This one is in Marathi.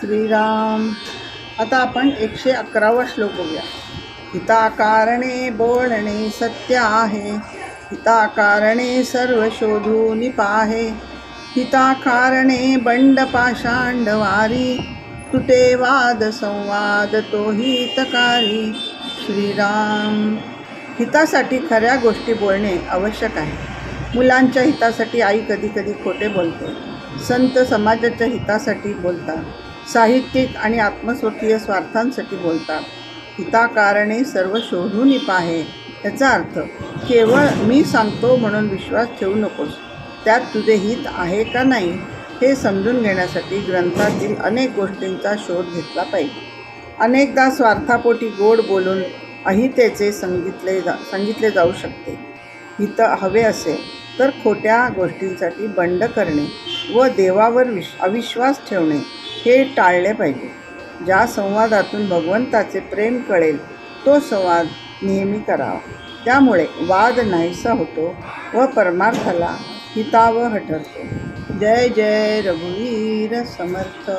श्रीराम. आता आपण एकशे अकरावा श्लोक बघूया. हिताकारणे बोलणे सत्य आहे. हिताकारणे सर्व शोधून पाहे. हिताकारणे बंड पाषांडवारी तुटे वाद संवाद तो हितकारी. श्रीराम. हितासाठी खऱ्या गोष्टी बोलणे आवश्यक आहे. मुलांच्या हितासाठी आई कधी कधी खोटे बोलते. संत समाजाच्या हितासाठी बोलतात. साहित्यिक आणि आत्मस्वकीय स्वार्थांसाठी बोलतात. हिताकारणे सर्व शोधून पाहे याचा अर्थ केवळ मी सांगतो म्हणून विश्वास ठेवू नकोस. त्यात तुझे हित आहे का नाही हे समजून घेण्यासाठी ग्रंथातील अनेक गोष्टींचा शोध घेतला पाहिजे. अनेकदा स्वार्थापोटी गोड बोलून अहितेचे सांगितले जा सांगितले जाऊ शकते. हित हवे असेल तर खोट्या गोष्टींसाठी बंड करणे व देवावर विश अविश्वास ठेवणे हे टाळले पाहिजे. ज्या संवादातून भगवंताचे प्रेम कळेल तो संवाद नेहमी करावा. त्यामुळे वाद नाहीसा होतो व परमार्थाला हितावह ठरतो. जय जय रघुवीर समर्थ.